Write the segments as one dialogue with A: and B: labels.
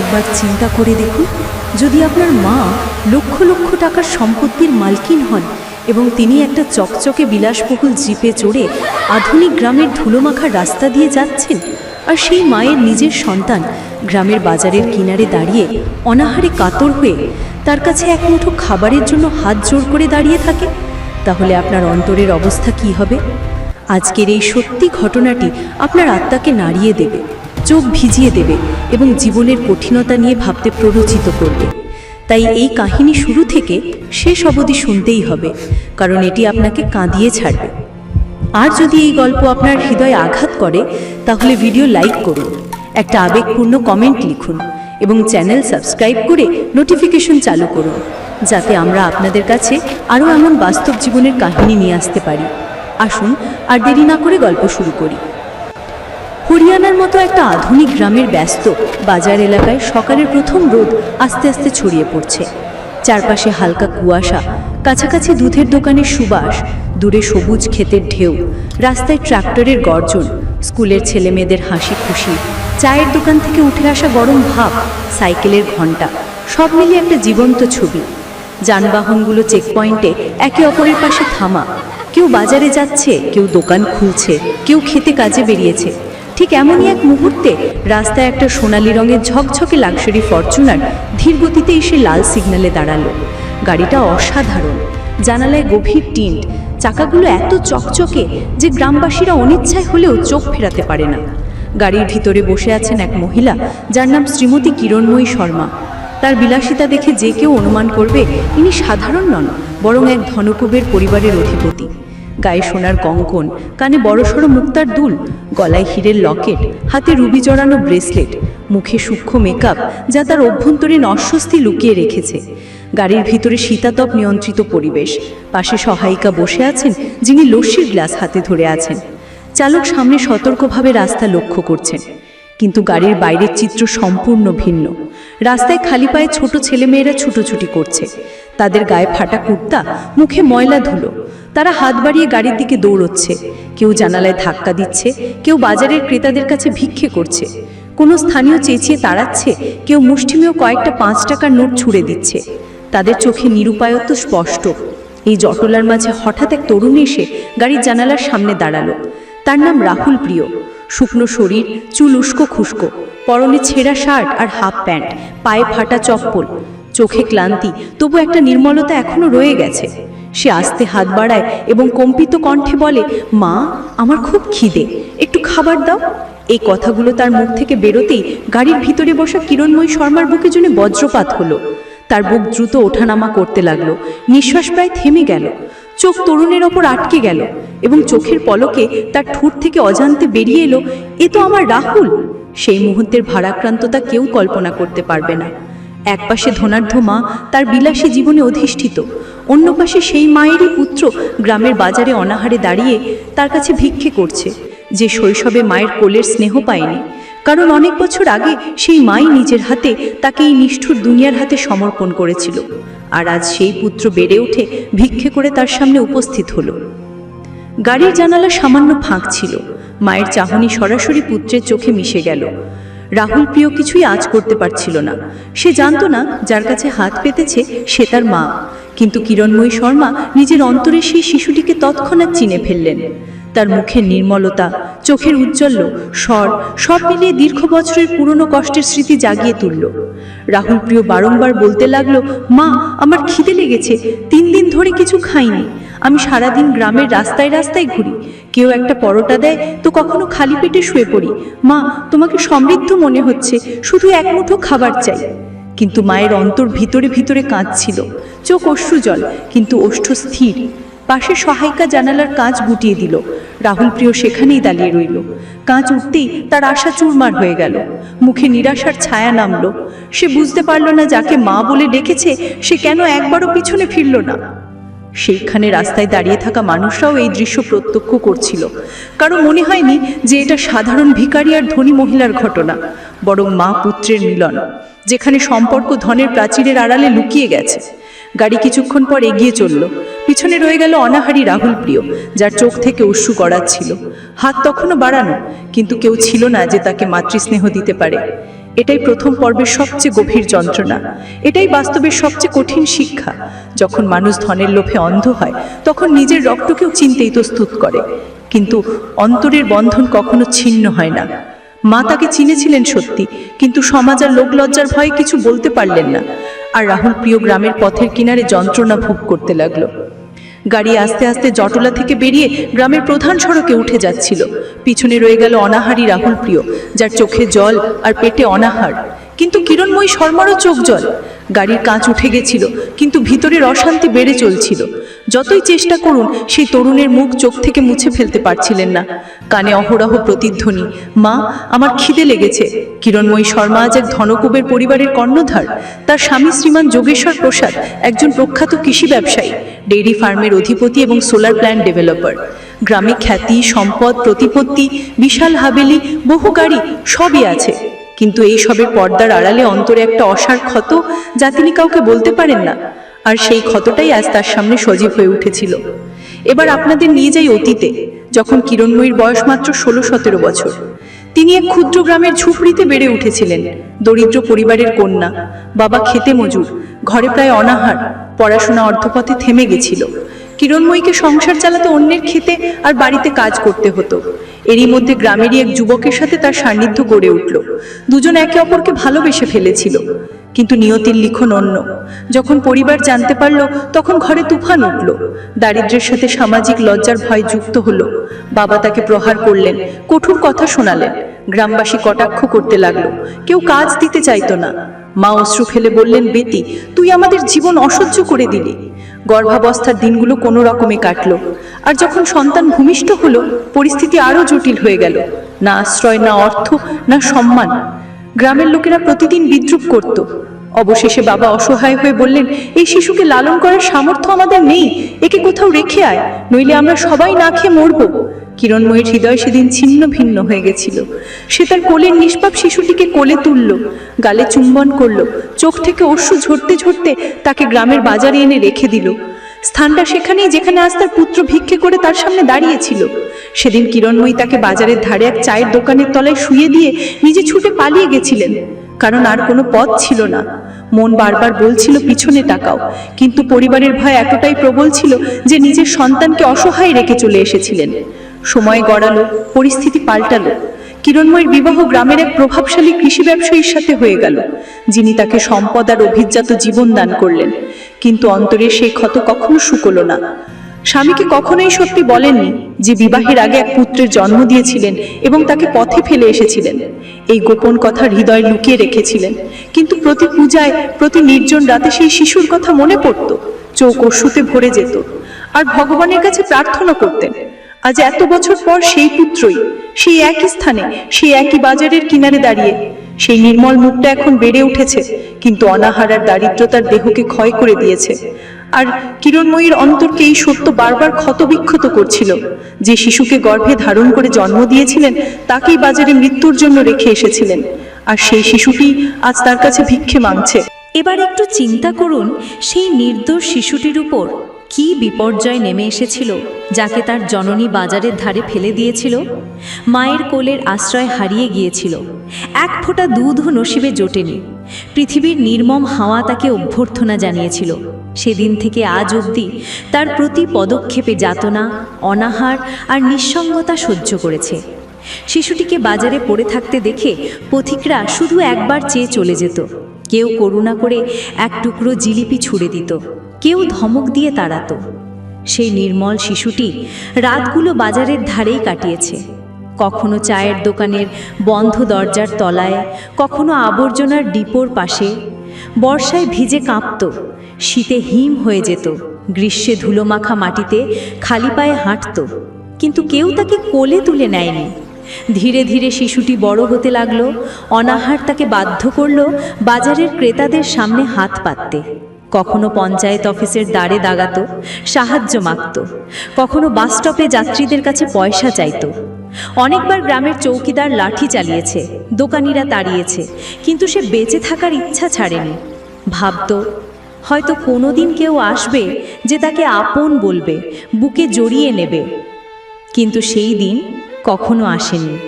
A: একবার চিন্তা করে দেখুন, যদি আপনার মা লক্ষ লক্ষ টাকার সম্পত্তির মালকিন হন এবং তিনি একটা চকচকে বিলাসবহুল জিপে চড়ে আধুনিক গ্রামের ধুলোমাখা রাস্তা দিয়ে যাচ্ছেন আর সেই মায়ের নিজের সন্তান গ্রামের বাজারের কিনারে দাঁড়িয়ে অনাহারে কাতর হয়ে তার কাছে এক মুঠো খাবারের জন্য হাত জোর করে দাঁড়িয়ে থাকে, তাহলে আপনার অন্তরের অবস্থা কি হবে? আজকের এই সত্যি ঘটনাটি আপনার আত্মাকে নাড়িয়ে দেবে। চোখ ভিজিয়ে দেবে এবং জীবনের কঠিনতা নিয়ে ভাবতে প্ররোচিত করবে। তাই এই কাহিনী শুরু থেকে শেষ অবধি শুনতেই হবে, কারণ এটি আপনাকে কাঁদিয়ে ছাড়বে। আর যদি এই গল্প আপনার হৃদয়ে আঘাত করে, তাহলে ভিডিও লাইক করুন, একটা আবেগপূর্ণ কমেন্ট লিখুন এবং চ্যানেল সাবস্ক্রাইব করে নোটিফিকেশন চালু করুন, যাতে আমরা আপনাদের কাছে আরও এমন বাস্তব জীবনের কাহিনী নিয়ে আসতে পারি। আসুন আর দেরি না করে গল্প শুরু করি। হরিয়ানার মতো একটা আধুনিক গ্রামের ব্যস্ত বাজার এলাকায় সকালের প্রথম রোদ আস্তে আস্তে ছড়িয়ে পড়ছে। চারপাশে হালকা কুয়াশা, কাছাকাছি দুধের দোকানের সুবাস, দূরে সবুজ ক্ষেতের ঢেউ, রাস্তায় ট্রাক্টরের গর্জন, স্কুলের ছেলে মেয়েদের হাসি খুশি, চায়ের দোকান থেকে উঠে আসা গরম ভাব, সাইকেলের ঘণ্টা সব মিলিয়ে একটা জীবন্ত ছবি। যানবাহনগুলো চেকপয়েন্টে একে অপরের পাশে থামা, কেউ বাজারে যাচ্ছে, কেউ দোকান খুলছে, কেউ খেতে কাজে বেরিয়েছে। ঠিক এমনই এক মুহূর্তে রাস্তায় একটা সোনালী রঙের ঝকঝকে লাক্সারি ফরচুনার ধীর গতিতে এসে লাল সিগন্যালে দাঁড়াল। গাড়িটা অসাধারণ। জানালায় গভীর টিন্ট। চাকাগুলো এত চকচকে যে গ্রামবাসীরা অনিচ্ছায় হলেও চোখ ফেরাতে পারে না। গাড়ির ভিতরে বসে আছেন এক মহিলা, যার নাম শ্রীমতী কিরণময়ী শর্মা। তার বিলাসিতা দেখে যে কেউ অনুমান করবে, ইনি সাধারণ নন, বরং এক ধনকুবের পরিবারের অধিপতি। গায়ে সোনার কঙ্কন, কানে বড়সড় মুক্তার দুল, গলায় হীরের লকেট, হাতে রুবি জড়ানো ব্রেসলেট, মুখে সূক্ষ্ম মেকআপ যা তার অভ্যন্তরীণ অস্বস্তি লুকিয়ে রেখেছে। গাড়ির ভিতরে শীতাতপ নিয়ন্ত্রিত পরিবেশ, পাশে সহায়িকা বসে আছেন যিনি লস্যির গ্লাস হাতে ধরে আছেন। চালক সামনে সতর্কভাবে রাস্তা লক্ষ্য করছেন, কিন্তু গাড়ির বাইরের চিত্র সম্পূর্ণ ভিন্ন। রাস্তায় খালি পায়ে ছোট ছেলেমেয়েরা ছুটোছুটি করছে। তাদের গায়ে ফাটা কুর্তা, মুখে ময়লা ধুলো। তারা হাত বাড়িয়ে গাড়ির দিকে দৌড়চ্ছে। কেউ জানালায় ধাক্কা দিচ্ছে, কেউ বাজারের ক্রেতাদের কাছে ভিক্ষে করছে। কোনো স্থানীয় চেঁচিয়ে তাড়াচ্ছে, কেউ মুষ্টিমেয় কয়েকটা পাঁচ টাকার নোট ছুঁড়ে দিচ্ছে। তাদের চোখে নিরুপায়ত্ব স্পষ্ট। এই জটলার মাঝে হঠাৎ এক তরুণী এসে গাড়ির জানালার সামনে দাঁড়াল। তার নাম রাহুল প্রিয়। শুকনো শরীর, চুল উস্কো খুস্কো, পরনে ছেঁড়া শার্ট আর হাফ প্যান্ট, পায়ে ফাটা চপ্পল। চোখে ক্লান্তি, তবু একটা নির্মলতা এখনও রয়ে গেছে। সে আস্তে হাত বাড়ায় এবং কম্পিত কণ্ঠে বলে, মা, আমার খুব খিদে, একটু খাবার দাও। এই কথাগুলো তার মুখ থেকে বেরোতেই গাড়ির ভিতরে বসা কিরণময়ী শর্মার বুকে জন্য বজ্রপাত হলো। তার বুক দ্রুত ওঠানামা করতে লাগল, নিঃশ্বাস প্রায় থেমে গেল, চোখ তরুণের ওপর আটকে গেল এবং চোখের পলকে তার ঠোঁট থেকে অজান্তে বেরিয়ে এলো, এ তো আমার রাহুল! সেই মুহূর্তের ভারাক্রান্ততা কেউ কল্পনা করতে পারবে না। এক পাশে ধনাঢ্য মা তার বিলাসী জীবনে অধিষ্ঠিত, অন্য পাশে সেই মায়েরই পুত্র গ্রামের বাজারে অনাহারে দাঁড়িয়ে তার কাছে ভিক্ষে করছে, যে শৈশবে মায়ের কোলের স্নেহ পায়নি। কারণ অনেক বছর আগে সেই মাই নিজের হাতে তাকে এই নিষ্ঠুর দুনিয়ার হাতে সমর্পণ করেছিল, আর আজ সেই পুত্র বেড়ে উঠে ভিক্ষে করে তার সামনে উপস্থিত হলো। গাড়ির জানালা সামান্য ফাঁক ছিল, মায়ের চাহনি সরাসরি পুত্রের চোখে মিশে গেল। রাহুল প্রিয় কিছুই আজ করতে পারছিল না। সে জানতো না যার কাছে হাত পেতেছে সে তার মা। কিন্তু কিরণময়ী শর্মা নিজের অন্তরে সেই শিশুটিকে তৎক্ষণাৎ চিনে ফেললেন। তার মুখের নির্মলতা, চোখের উজ্জ্বল্য স্বর, সব মিলিয়ে দীর্ঘ বছরের পুরনো কষ্টের স্মৃতি জাগিয়ে তুলল। রাহুল প্রিয় বারংবার বলতে লাগল, মা, আমার খিদে লেগেছে, তিন দিন ধরে কিছু খাইনি। আমি সারাদিন গ্রামের রাস্তায় রাস্তায় ঘুরি। কেউ একটা পরোটা দেয়, তো কখনো খালি পেটে শুয়ে পড়ি। মা, তোমাকে সমৃদ্ধ মনে হচ্ছে, শুধু এক মুঠো খাবার চাই। কিন্তু মায়ের অন্তর ভিতরে ভিতরে কাঁদছিল। চোখ অশ্রু জল কিন্তু ওষ্ঠ স্থির। পাশে সহায়িকা জানালার কাঁচ গুটিয়ে দিল। রাহুল প্রিয় সেখানেই দাঁড়িয়ে রইল। কাঁচ উঠতেই তার আশা চুরমার হয়ে গেল। মুখে নিরাশার ছায়া নামলো। সে বুঝতে পারল না যাকে মা বলে ডেকেছে, সে কেন একবারও পিছনে ফিরল না। সেইখানে রাস্তায় দাঁড়িয়ে থাকা মানুষরাও এই দৃশ্য প্রত্যক্ষ করছিল। কারও মনে হয়নি যে এটা সাধারণ ভিখারি আর ধনী মহিলার ঘটনা, বরং মা পুত্রের মিলন, যেখানে সম্পর্ক ধনের প্রাচীরের আড়ালে লুকিয়ে গেছে। গাড়ি কিছুক্ষণ পর এগিয়ে চলল। পিছনে রয়ে গেল অনাহারী রাহুল প্রিয়, যার চোখ থেকে অশ্রু গড়াচ্ছিল। হাত তখনও বাড়ানো, কিন্তু কেউ ছিল না যে তাকে মাতৃস্নেহ দিতে পারে। এটাই প্রথম পর্বের সবচেয়ে গভীর যন্ত্রণা। এটাই বাস্তবের সবচেয়ে কঠিন শিক্ষা। যখন মানুষ ধনের লোভে অন্ধ হয়, তখন নিজের রক্তকেও চিনতে ইতস্তুত করে। কিন্তু অন্তরের বন্ধন কখনো ছিন্ন হয় না। মা তাকে চিনেছিলেন সত্যি, কিন্তু সমাজ আর লোকলজ্জার ভয়ে কিছু বলতে পারলেন না। আর রাহুল প্রিয় গ্রামের পথের কিনারে যন্ত্রণা ভোগ করতে লাগল। গাড়ি আস্তে আস্তে জটলা থেকে বেরিয়ে গ্রামের প্রধান সড়কে উঠে যাচ্ছিল। পিছনে রয়ে গেল অনাহারী রাহুল প্রিয়, যার চোখে জল আর পেটে অনাহার। কিন্তু কিরণময়ী শর্মারও চোখ জল। গাড়ির কাঁচ উঠে গেছিল, কিন্তু ভিতরের অশান্তি বেড়ে চলছিল। যতই চেষ্টা করুন, সেই তরুণের মুখ চোখ থেকে মুছে ফেলতে পারছিলেন না। কানে অহরহ প্রতিধ্বনি, মা, আমার খিদে লেগেছে। কিরণময়ী শর্মা আজ এক ধনকুবের পরিবারের কর্ণধার। তার স্বামী শ্রীমান যোগেশ্বর প্রসাদ একজন প্রখ্যাত কৃষি ব্যবসায়ী, ডেইরি ফার্মের অধিপতি এবং সোলার প্ল্যান্ট ডেভেলপার। গ্রামে খ্যাতি, সম্পদ, প্রতিপত্তি, বিশাল হাবেলি, বহু গাড়ি সবই আছে। কিন্তু এই সবের পর্দার আড়ালে অন্তরে একটা অসার ক্ষত যা তিনি কাউকে বলতে পারেন না। আর সেই ক্ষতটাই আজ তার সামনে সজীব হয়ে উঠেছিল। এবার আপনাদের নিয়ে যাই অতীতে, যখন কিরণময়ীর বয়স মাত্র ষোলো সতেরো বছর। তিনি এক ক্ষুদ্র গ্রামের ঝুপড়িতে বেড়ে উঠেছিলেন, দরিদ্র পরিবারের কন্যা, বাবা খেতে মজুর, ঘরে প্রায় অনাহার, পড়াশোনা অর্ধপথে থেমে গেছিল। কিরণময়ীকে সংসার চালাতে অন্যের খেতে আর বাড়িতে কাজ করতে হতো। এরই মধ্যে গ্রামেরই এক যুবকের সাথে তার সান্নিধ্য গড়ে উঠল। দুজন একে অপরকে ভালোবেসে ফেলেছিল। কিন্তু নিয়তির লিখন অন্য। যখন পরিবার জানতে পারল, তখন ঘরে তুফান উঠল। দারিদ্র্যের সাথে সামাজিক লজ্জার ভয় যুক্ত হলো। বাবা তাকে প্রহার করলেন, কঠোর কথা শোনালেন, গ্রামবাসী কটাক্ষ করতে লাগল। কেউ কাজ দিতে চাইতো না। মা অশ্রু ফেলে বললেন, বেটি, তুই আমাদের জীবন অসহ্য করে দিলি। গর্ভাবস্থার দিনগুলো কোনো রকমে কাটলো। আর যখন সন্তান ভূমিষ্ঠ হলো, পরিস্থিতি আরও জটিল হয়ে গেল। না আশ্রয়, না অর্থ, না সম্মান। গ্রামের লোকেরা প্রতিদিন বিদ্রুপ করত। অবশেষে বাবা অসহায় হয়ে বললেন, এই শিশুকে লালন করার সামর্থ্য আমাদের নেই, একে কোথাও রেখে আয়, নইলে আমরা সবাই না খেয়ে মরবো। কিরণময়ীর হৃদয় সেদিন ছিন্ন ভিন্ন হয়ে গেছিল। সে তার কোলের নিষ্পাপ শিশুটিকে কোলে তুলল, গালে চুম্বন করল, চোখ থেকে অশ্রু ঝরতে ঝরতে তাকে গ্রামের বাজারে এনে রেখে দিল। স্থানটা সেখানেই যেখানে আজ তার পুত্র ভিক্ষে করে তার সামনে দাঁড়িয়েছিল। সেদিন কিরণময়ী তাকে বাজারের ধারে এক চায়ের দোকানের তলায় শুয়ে দিয়ে নিজে ছুটে পালিয়ে গেছিলেন। কারণ আর কোনো পথ ছিল না। মন বারবার বলছিল, পিছনে টাকাও কিন্তু পরিবারের ভয় এতটাই প্রবল ছিল যে নিজের সন্তানকে অসহায় রেখে চলে এসেছিলেন। সময় গড়ালো, পরিস্থিতি পাল্টালো। কিরণময়ের বিবাহ গ্রামের এক প্রভাবশালী কৃষি ব্যবসায়ীর সাথে হয়ে গেল, যিনি তাকে সম্পদ আর অভিজাত জীবন দান করলেন। কিন্তু অন্তরে সেই ক্ষত কখনো শুকলো না। স্বামীকে কখনোই সত্যি বলেননি যে বিবাহের আগে এক পুত্রের জন্ম দিয়েছিলেন এবং তাকে পথে ফেলে এসেছিলেন। এই গোপন কথা হৃদয় লুকিয়ে রেখেছিলেন। কিন্তু প্রতি পূজায়, প্রতি নির্জন রাতে সেই শিশুর কথা মনে পড়ত, চোখ অশ্রুতে ভরে যেত। আর ভগবানের কাছে প্রার্থনা করতেন, আজ এত বছর পর সেই পুত্রই, সেই একই স্থানে, সেই একই বাজারের কিনারে দাঁড়িয়ে সেই নির্মল মুখটা এখন বেড়ে উঠেছে, কিন্তু অনাহার আর দারিদ্রতার দেহকে ক্ষয় করে দিয়েছে। আর কিরণময়ীর অন্তরকে এই সত্য বারবার ক্ষতবিক্ষত করছিল, যে শিশুকে গর্ভে ধারণ করে জন্ম দিয়েছিলেন, তাকেই বাজারে মৃত্যুর জন্য রেখে এসেছিলেন। আর সেই শিশুটি আজ তার কাছে ভিক্ষে মাংছে
B: এবার একটু চিন্তা করুন, সেই নির্দোষ শিশুটির উপর কি বিপর্যয় নেমে এসেছিল, যাকে তার জননী বাজারের ধারে ফেলে দিয়েছিল? মায়ের কোলের আশ্রয় হারিয়ে গিয়েছিল। এক ফোঁটা দুধও নসিবে জোটেনি। পৃথিবীর নির্মম হাওয়া তাকে অভ্যর্থনা জানিয়েছিল। সেদিন থেকে আজ অবধি তার প্রতি পদক্ষেপে যাতনা, অনাহার আর নিঃসঙ্গতা সহ্য করেছে। শিশুটিকে বাজারে পড়ে থাকতে দেখে পথিকরা শুধু একবার চেয়ে চলে যেত। কেউ করুণা করে এক টুকরো জিলিপি ছুঁড়ে দিত। কেউ ধমক দিয়ে তাড়াতো। সেই নির্মল শিশুটি রাতগুলো বাজারের ধারেই কাটিয়েছে। কখনো চায়ের দোকানের বন্ধ দরজার তলায়, কখনো আবর্জনার ডিপোর পাশে। বর্ষায় ভিজে কাঁপত, শীতে হিম হয়ে যেত, গ্রীষ্মে ধুলোমাখা মাটিতে খালি পায়ে হাঁটত। কিন্তু কেউ তাকে কোলে তুলে নেয়নি। ধীরে ধীরে শিশুটি বড় হতে লাগল, অনাহার তাকে বাধ্য করল বাজারের ক্রেতাদের সামনে হাত পাততে। কখনো পঞ্চায়েত অফিসের দ্বারে দাগাতো, সাহায্য মাগত, কখনো বাস স্টপে যাত্রীদের কাছে পয়সা চাইত। অনেকবার গ্রামের চৌকিদার লাঠি চালিয়েছে, দোকানিরা তাড়িয়েছে, কিন্তু সে বেঁচে থাকার ইচ্ছা ছাড়েনি। ভাবতো, হয়তো কোনোদিন কেউ আসবে যে তাকে আপন বলবে, বুকে জড়িয়ে নেবে। কিন্তু সেই দিন কখনো আসেনি।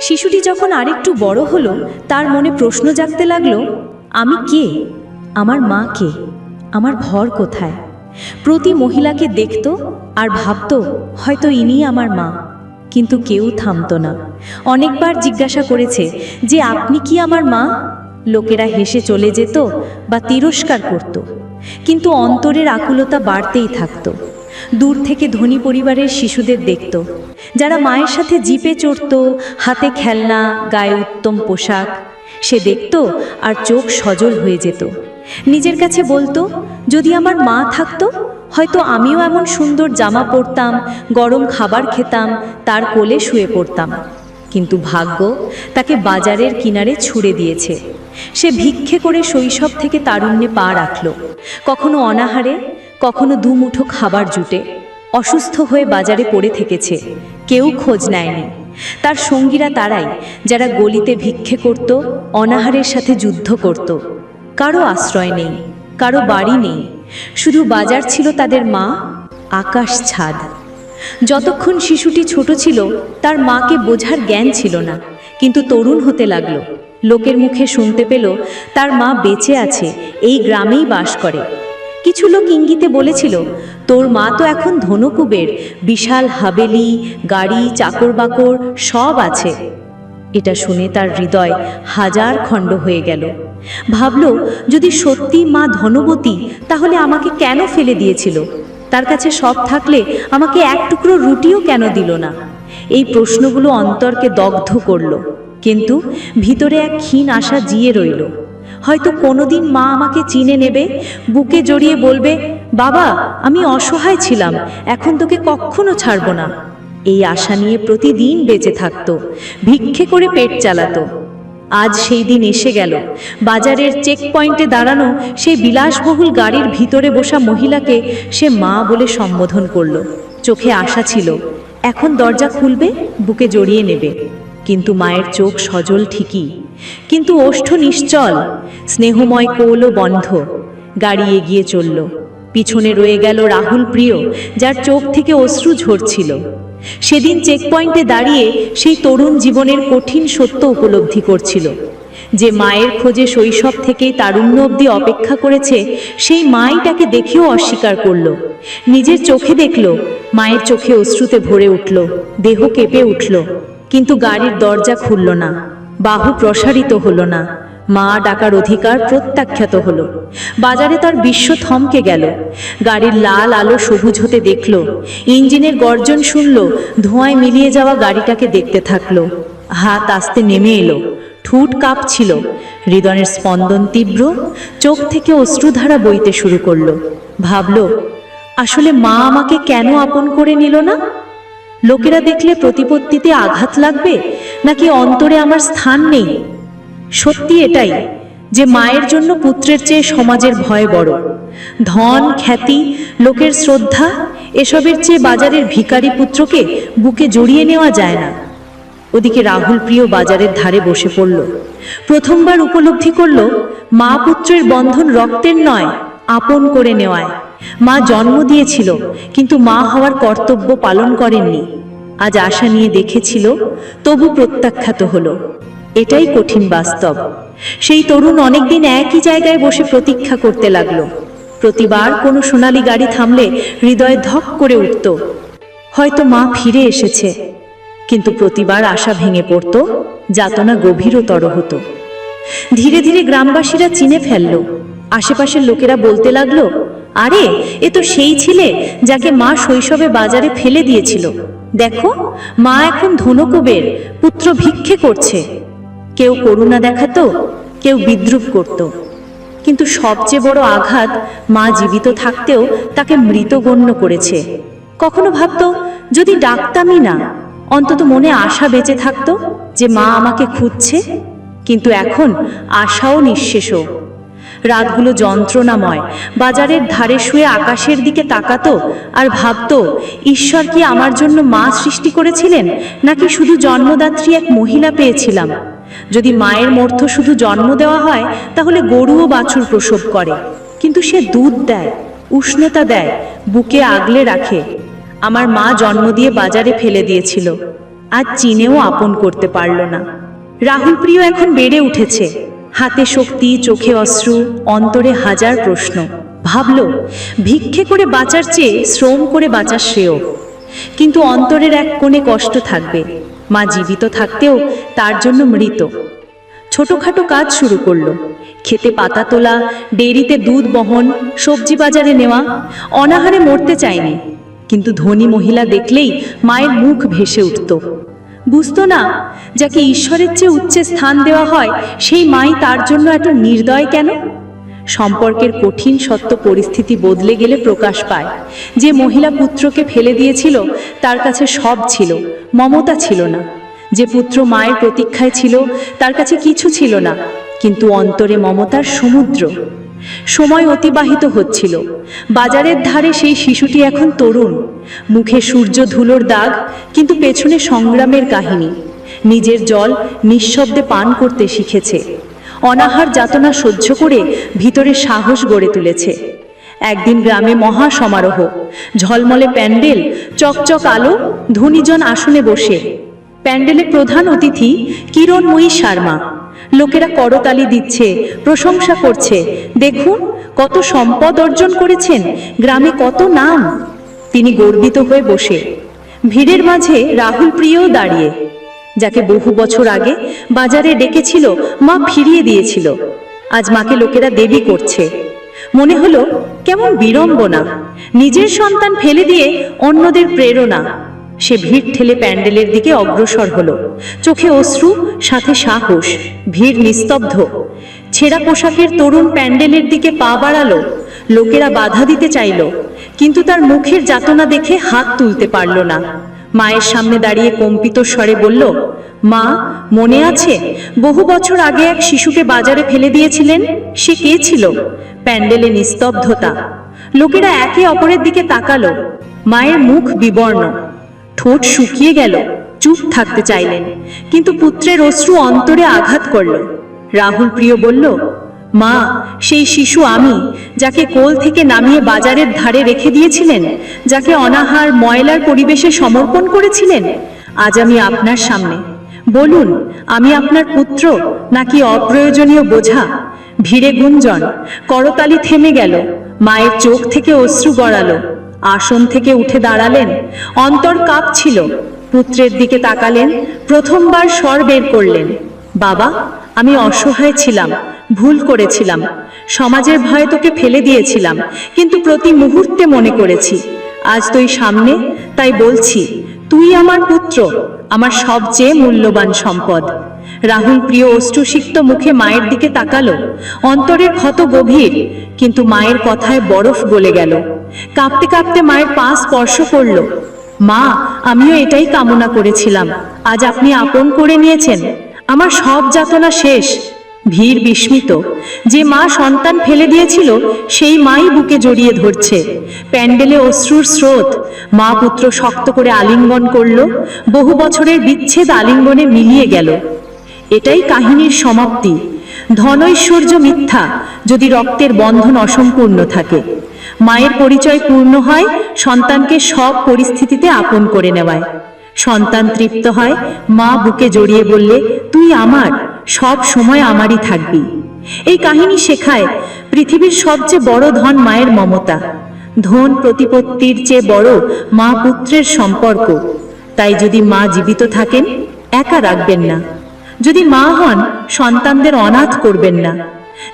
B: শিশুটি যখন আরেকটু বড় হলো, তার মনে প্রশ্ন জাগতে লাগল, আমি কে? আমার মা কে? আমার ভর কোথায়? প্রতি মহিলাকে দেখতো আর ভাবতো, হয়তো ইনি আমার মা। কিন্তু কেউ থামতো না। অনেকবার জিজ্ঞাসা করেছে, যে আপনি কি আমার মা? লোকেরা হেসে চলে যেত বা তিরস্কার করত। কিন্তু অন্তরের আকুলতা বাড়তেই থাকতো। দূর থেকে ধনী পরিবারের শিশুদের দেখত, যারা মায়ের সাথে জিপে চড়ত, হাতে খেলনা, গায়ে উত্তম পোশাক। সে দেখত আর চোখ সজল হয়ে যেত। নিজের কাছে বলতো, যদি আমার মা থাকতো, হয়তো আমিও এমন সুন্দর জামা পরতাম, গরম খাবার খেতাম, তার কোলে শুয়ে পড়তাম। কিন্তু ভাগ্য তাকে বাজারের কিনারে ছুড়ে দিয়েছে। সে ভিক্ষে করে শৈশব থেকে তারুণ্যে পা রাখল। কখনো অনাহারে, কখনো দুমুঠো খাবার জুটে। অসুস্থ হয়ে বাজারে পড়ে থেকেছে। কেউ খোঁজ নেয়নি। তার সঙ্গীরা তারাই, যারা গলিতে ভিক্ষে করত, অনাহারের সাথে যুদ্ধ করত। কারও আশ্রয় নেই, কারও বাড়ি নেই। শুধু বাজার ছিল তাদের মা, আকাশ ছাদ। যতক্ষণ শিশুটি ছোট ছিল, তার মাকে বোঝার জ্ঞান ছিল না। কিন্তু তরুণ হতে লাগল। লোকের মুখে শুনতে পেল, তার মা বেঁচে আছে, এই গ্রামেই বাস করে। কিছু লোক ইঙ্গিতে বলেছিল, তোর মা তো এখন ধনকুবের, বিশাল হাবেলি, গাড়ি চাকর বাকর সব আছে। এটা শুনে তার হৃদয় হাজার খণ্ড হয়ে গেল। ভাবল, যদি সত্যি মা ধনবতী, তাহলে আমাকে কেন ফেলে দিয়েছিল? তার কাছে সব থাকলে আমাকে এক টুকরো রুটিও কেন দিল না? এই প্রশ্নগুলো অন্তরকে দগ্ধ করল, কিন্তু ভিতরে এক ক্ষীণ আশা জিয়ে রইল। হয়তো কোনোদিন মা আমাকে চিনে নেবে, বুকে জড়িয়ে বলবে, বাবা, আমি অসহায় ছিলাম, এখন তোকে কখনো ছাড়ব না। এই আশা নিয়ে প্রতিদিন বেঁচে থাকতো, ভিক্ষে করে পেট চালাত। আজ সেই দিন এসে গেল। বাজারের চেক পয়েন্টে দাঁড়ানো সেই বিলাসবহুল গাড়ির ভিতরে বসা মহিলাকে সে মা বলে সম্বোধন করল। চোখে আশা ছিল, এখন দরজা খুলবে, বুকে জড়িয়ে নেবে। কিন্তু মায়ের চোখ সজল ঠিকই। কিন্তু ওষ্ঠ নিশ্চল, স্নেহময় কোলও বন্ধ। গাড়ি এগিয়ে চলল। পিছনে রয়ে গেল রাহুল প্রিয়, যার চোখ থেকে অশ্রু ঝরছিল। সেদিন চেকপয়েন্টে দাঁড়িয়ে সেই তরুণ জীবনের কঠিন সত্য উপলব্ধি করছিল। যে মায়ের খোঁজে শৈশব থেকেই তারুণ্য অবধি অপেক্ষা করেছে, সেই মাই তাকে দেখেও অস্বীকার করল। নিজের চোখে দেখল, মায়ের চোখে অশ্রুতে ভরে উঠল, দেহ কেঁপে উঠল। কিন্তু গাড়ির দরজা খুলল না, বাহু প্রসারিত হলো না। মা ডাকার অধিকার প্রত্যাখ্যাত হলো। বাজারে তার বিশ্ব থমকে গেল। গাড়ির লাল আলো সবুজ হতে দেখল। ইঞ্জিনের গর্জন শুনল। ধোঁয়ায় মিলিয়ে যাওয়া গাড়িটাকে দেখতে থাকল। হাত আস্তে নেমে এলো। ঠুট কাঁপছিল। হৃদয়ের স্পন্দন তীব্র। চোখ থেকে অশ্রুধারা বইতে শুরু করল। ভাবল, আসলে মা আমাকে কেন আপন করে নিল না? লোকেরা দেখলে প্রতিপত্তিতে আঘাত লাগবে? নাকি অন্তরে আমার স্থান নেই? সত্যি এটাই যে মায়ের জন্য পুত্রের চেয়ে সমাজের ভয় বড়। ধন, খ্যাতি, লোকের শ্রদ্ধা, এসবের চেয়ে বাজারের ভিখারি পুত্রকে বুকে জড়িয়ে নেওয়া যায় না। ওদিকে রাহুল প্রিয় বাজারের ধারে বসে পড়ল। প্রথমবার উপলব্ধি করল, মা পুত্রের বন্ধন রক্তের নয়, আপন করে নেওয়ায়। মা জন্ম দিয়েছিল, কিন্তু মা হওয়ার কর্তব্য পালন করেননি। আজ আশা নিয়ে দেখেছিল, তবু প্রত্যাখ্যাত হলো। এটাই কঠিন বাস্তব। সেই তরুণ অনেকদিন একই জায়গায় বসে প্রতীক্ষা করতে লাগল। প্রতিবার কোনো সোনালি গাড়ি থামলে হৃদয় ধক করে উঠত। হয়তো মা ফিরে এসেছে, কিন্তু প্রতিবার আশা ভেঙে পড়ত, যাতনা গভীরতর হতো। ধীরে ধীরে গ্রামবাসীরা চিনে ফেলল। আশেপাশের লোকেরা বলতে লাগল, আরে, এ তো সেই ছিলে যাকে মা শৈশবে বাজারে ফেলে দিয়েছিল। দেখো, মা এখন ধনকুবের, পুত্র ভিক্ষে করছে। কেউ করুণা দেখাতো, কেউ বিদ্রুপ করত। কিন্তু সবচেয়ে বড় আঘাত মা জীবিত থাকতেও তাকে মৃত গণ্য করেছে। কখনো ভাবত, যদি ডাকতামই না, অন্তত মনে আশা বেঁচে থাকতো যে মা আমাকে খুঁজছে। কিন্তু এখন আশাও নিঃশেষও। রাতগুলো যন্ত্রণাময়, বাজারের ধারে শুয়ে আকাশের দিকে তাকাতো আর ভাবতো, ঈশ্বর কি আমার জন্য মা সৃষ্টি করেছিলেন, নাকি শুধু জন্মদাত্রী এক মহিলা পেয়েছিলাম? যদি মায়ের মর্থ শুধু জন্ম দেওয়া হয়, তাহলে গরুও বাছুর প্রসব করে। কিন্তু সে দুধ দেয়, উষ্ণতা দেয়, বুকে আগলে রাখে। আমার মা জন্ম দিয়ে বাজারে ফেলে দিয়েছিল আজ চিনেও আপন করতে পারল না। রাহুল প্রিয় এখন বেড়ে উঠেছে। হাতে শক্তি, চোখে অশ্রু, অন্তরে হাজার প্রশ্ন। ভাবল, ভিক্ষে করে বাঁচার চেয়ে শ্রম করে বাঁচার শ্রেয়। কিন্তু অন্তরের এক কোণে কষ্ট থাকবে। মা জীবিত থাকতেও তার জন্য মৃত। ছোটখাটো কাজ শুরু করল। খেতে পাতা তোলা ডেরিতে দুধ বহন, সবজি বাজারে নেওয়া, অনাহারে মরতে চায়নি। কিন্তু ধনী মহিলা দেখলেই মায়ের মুখ ভেসে উঠত। বুঝতো না, যাকে ঈশ্বরের চেয়ে উচ্চে স্থান দেওয়া হয়, সেই মাই তার জন্য এত নির্দয় কেন? সম্পর্কের কঠিন সত্য পরিস্থিতি বদলে গেলে প্রকাশ পায়। যে মহিলা পুত্রকে ফেলে দিয়েছিল, তার কাছে সব ছিল, মমতা ছিল না। যে পুত্র মায়ের প্রতীক্ষায় ছিল, তার কাছে কিছু ছিল না, কিন্তু অন্তরে মমতার সমুদ্র। সময় অতিবাহিত হচ্ছিল। বাজারের ধারে সেই শিশুটি এখন তরুণ। মুখে সূর্য ধুলোর দাগ, কিন্তু পেছনে সংগ্রামের কাহিনী। নিজের জল নিঃশব্দে পান করতে শিখেছে। অনাহার যাতনা সহ্য করে ভিতরে সাহস গড়ে তুলেছে। একদিন গ্রামে মহা সমারোহ। ঝলমলে প্যান্ডেল, চকচক আলো, ধনীজন আসনে বসে। প্যান্ডেলে প্রধান অতিথি কিরণময়ী শর্মা। লোকেরা করতালি দিচ্ছে, প্রশংসা করছে। দেখুন, কত সম্পদ অর্জন করেছেন, গ্রামে কত নাম। তিনি গর্বিত হয়ে বসে। ভিড়ের মাঝে রাহুল প্রিয়ও দাঁড়িয়ে। যাকে বহু বছর আগে বাজারে ডেকেছিল, মা ফিরিয়ে দিয়েছিল। আজ মাকে লোকেরা দেবী করছে। মনে হলো, কেমন বিড়ম্বনা। নিজের সন্তান ফেলে দিয়ে অন্যদের প্রেরণা। সে ভিড় ঠেলে প্যান্ডেলের দিকে অগ্রসর হলো। চোখে অশ্রু, সাথে সাহস, ভিড় নিস্তব্ধ। ছেঁড়া পোশাকের তরুণ প্যান্ডেলের দিকে পা বাড়ালো। লোকেরা বাধা দিতে চাইল, কিন্তু তার মুখের যাতনা দেখে হাত তুলতে পারল না। মায়ের সামনে দাঁড়িয়ে কম্পিত স্বরে বলল, মা, মনে আছে, বহু বছর আগে এক শিশুকে বাজারে ফেলে দিয়েছিলেন? সে কে ছিল? প্যান্ডেলে নিস্তব্ধতা। লোকেরা একে অপরের দিকে তাকালো। মায়ের মুখ বিবর্ণ। ঠোঁট শুকিয়ে গেল, চুপ থাকতে চাইলেন। কিন্তু পুত্রের অশ্রু অন্তরে আঘাত করল। রাহুল প্রিয় বলল মা, সেই শিশু আমি, যাকে কোল থেকে নামিয়ে বাজারের ধারে রেখে দিয়েছিলেন, যাকে অনাহার ময়লার পরিবেশে সমর্পণ করেছিলেন, আজ আমি আপনার সামনে। বলুন, আমি আপনার পুত্র নাকি অপ্রয়োজনীয় বোঝা? ভিড়ে গুঞ্জন, করতালি থেমে গেল, মায়ের চোখ থেকে অশ্রু গড়ালো, আসন থেকে উঠে দাঁড়ালেন, অন্তর কাঁপছিল, পুত্রের দিকে তাকালেন, প্রথমবার স্বর বের করলেন, বাবা, আমি অসহায় ছিলাম ভুল করেছিলাম। সমাজের ভয়ে তোকে ফেলে দিয়েছিলাম। কিন্তু প্রতি মুহূর্তে মনে করেছি, আজ তুই সামনে, তাই বলছি, তুই আমার পুত্র, আমার সবচেয়ে মূল্যবান সম্পদ। রাহুল প্রিয় অষ্টুসিক্ত মুখে মায়ের দিকে তাকালো। অন্তরের ক্ষত গভীর, কিন্তু মায়ের কথায় বরফ গলে গেল। কাঁপতে কাঁপতে মায়ের পা স্পর্শ করল। মা, আমিও এটাই কামনা করেছিলাম। আজ আপনি আপন করে নিয়েছেন। আমার সব যাতনা শেষ। ভিড় বিস্মিত। যে মা সন্তান ফেলে দিয়েছিল, সেই মাই বুকে জড়িয়ে ধরছে। প্যান্ডেলে অশ্রুর স্রোত। মা পুত্র শক্ত করে আলিঙ্গন করল। বহু বছরের বিচ্ছেদ আলিঙ্গনে মিলিয়ে গেল। এটাই কাহিনীর সমাপ্তি। ধনৈশ্বর্য মিথ্যা, যদি রক্তের বন্ধন অসম্পূর্ণ থাকে। মায়ের পরিচয় পূর্ণ হয়, সন্তানকে সব পরিস্থিতিতে আপন করে নেওয়ায়। সন্তান তৃপ্ত হয়, মা বুকে জড়িয়ে বললে, তুই আমার। সব সময় আমারই থাকবি। এই কাহিনী শেখায় পৃথিবীর সবচেয়ে বড় ধন মায়ের মমতা। ধন প্রতিপত্তির চেয়ে বড় মা পুত্রের সম্পর্ক। তাই যদি মা জীবিত থাকেন, একা রাখবেন না। যদি মা হন, সন্তানদের অনাথ করবেন না।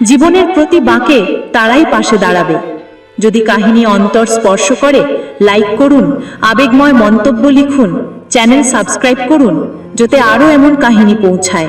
B: জীবনের প্রতি বাঁকে তারাই পাশে দাঁড়াবে। যদি কাহিনী অন্তর স্পর্শ করে, লাইক করুন, আবেগময় মন্তব্য লিখুন, চ্যানেল সাবস্ক্রাইব করুন, যাতে আরও এমন কাহিনী পৌঁছায়।